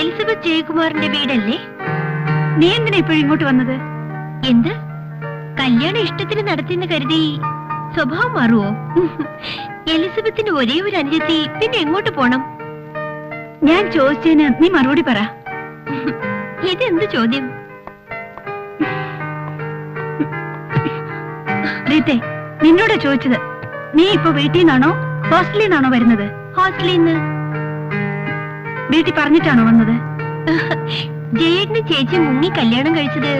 Elizabeth ജയകുമാറിന്റെ വീടല്ലേ? നീ എന്തിനാ ഇപ്പോഴും ഇങ്ങോട്ട് വന്നത്? എന്ത്? കല്യാണം ഇഷ്ടത്തിന് നടത്തിയെന്ന് കരുതി സ്വഭാവം മാറുവോ? എലിസബത്തിന് ഒരേ ഒരു അനുജത്തി പിന്നെ എങ്ങോട്ട് പോണം? ഞാൻ ചോദിച്ചതിന് നീ മറുപടി പറ. ഇതെന്ത് ചോദ്യം? റീത്തെ നിന്നോടാ ചോദിച്ചത്. നീ ഇപ്പൊ വീട്ടിൽ നിന്നാണോ? ഹോസ്റ്റലിൽ നിന്നാണോ വരുന്നത്? ഹോസ്റ്റലിൽ നിന്ന്. വീട്ടിൽ പറഞ്ഞിട്ടാണോ വന്നത്? ജയേട്ടന് ചേച്ചി മുങ്ങി കല്യാണം കഴിച്ചത്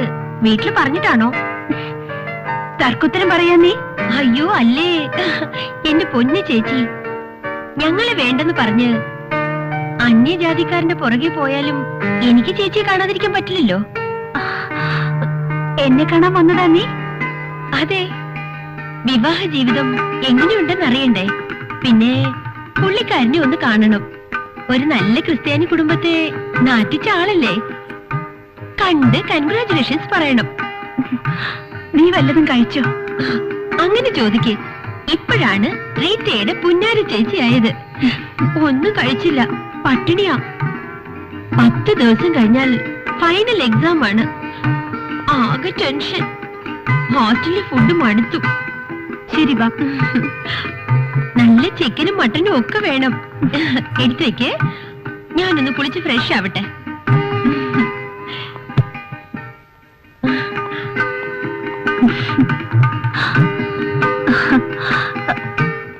വീട്ടിൽ പറഞ്ഞിട്ടാണോ? തർക്കുത്തരം പറയാ നീ? അയ്യോ അല്ലേ? എന്റെ പൊന്നു ചേച്ചി ഞങ്ങളെ വേണ്ടെന്ന് പറഞ്ഞ് അന്യജാതിക്കാരന്റെ പുറകെ പോയാലും എനിക്ക് ചേച്ചിയെ കാണാതിരിക്കാൻ പറ്റില്ലല്ലോ. എന്നെ കാണാൻ വന്നതാ നീ? അതെ വിവാഹ ജീവിതം എങ്ങനെയുണ്ടെന്ന് അറിയണ്ടേ പിന്നെ പുള്ളിക്കാരനെ ഒന്ന് കാണണം. ഒരു നല്ല ക്രിസ്ത്യാനി കുടുംബത്തെ നാറ്റിച്ച ആളല്ലേ? കണ്ട് കൺഗ്രാചുലേഷൻസ് പറയണം. നീ വല്ലതും കഴിച്ചോ? അങ്ങനെ ചോദിക്കേ. ഇപ്പോഴാണ് റീറ്റയുടെ പുന്നാര ചേച്ചിയായത് ഒന്നും കഴിച്ചില്ല. പട്ടിണിയാ. പത്ത് ദിവസം കഴിഞ്ഞാൽ ഫൈനൽ എക്സാം ആണ്. ആകെ ടെൻഷൻ ഹോസ്റ്റലിൽ ഫുഡ് മടുത്തു. ശരി വാ. നല്ല ചിക്കനും മട്ടനും ഒക്കെ വേണം. എടുത്തു വെക്ക്. ഞാനൊന്ന് കുളിച്ച് ഫ്രഷ് ആവട്ടെ.